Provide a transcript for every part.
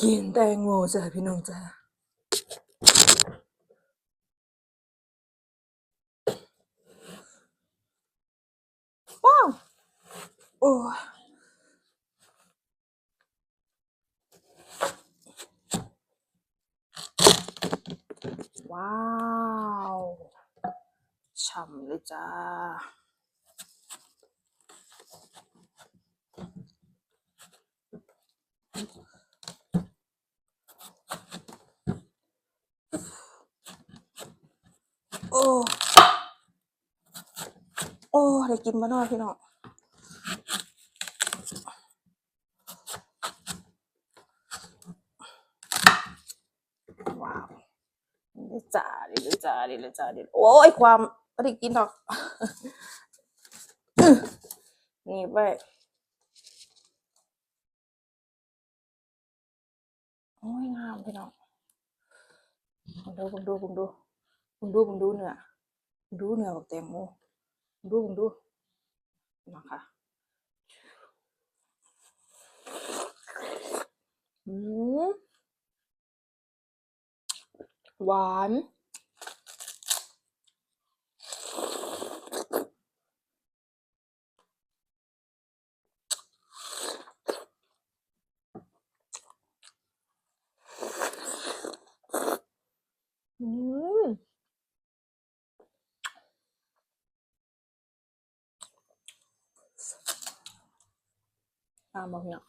กินแตงโมจ้ะพี่น้องจ้ะว้าว โอ้ว้าวฉ่ำเลยจ้า โอ้ โอ้ได้กินมาน่อยพี่น้องว้าวนี่เลยจ้านี่เลยจ้านี่เลยจ้านี่โอ้ยความไม่ได้กินหรอกนี่ไปโอ้ยงามพี่น้องผมดูผมดูผมดูผมดูผมดูเนื้อดูเนื้อบักแตงโม ผมดูผมดูนะคะอืมหวานอืม ตามมาพี่น้อง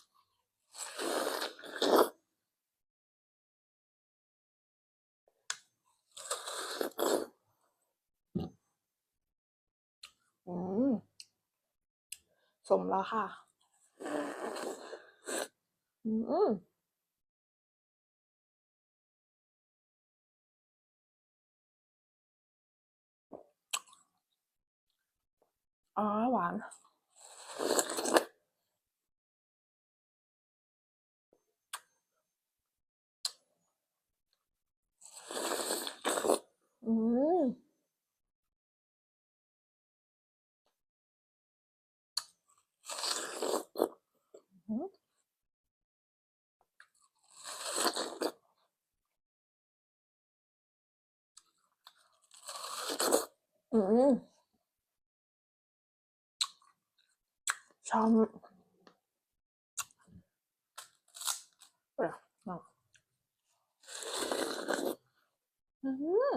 อืมสมแล้วค่ะ อืมอ๋อหวาน อืมอืม อืมชอบเปล่าเนาะอืม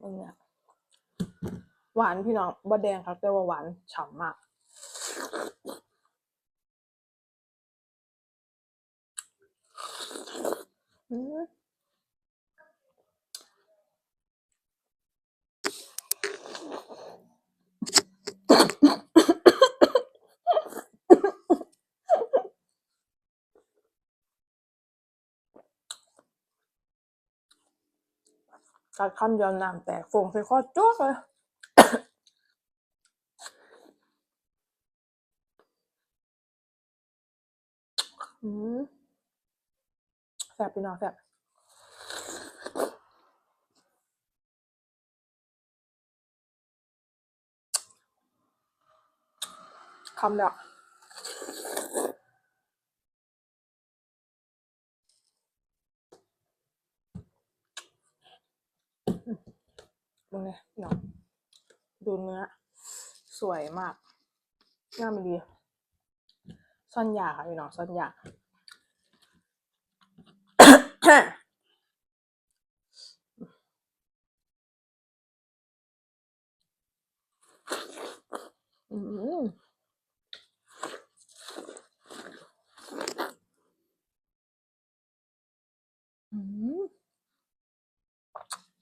อันเนี้ยหวานพี่น้องบะแดงครับแต่ว่าหวานฉ่ำมาก อืม กัดคำยวน้ำแตกฟงใส่คอจ้วกเลยอืม บพี่น้องแซ่บคำเดียวมึงเลยพี่น้องดูเนื้อ สวยมาก งามดีซ่อนยาค่ะพี่น้องซ่อนยา อืม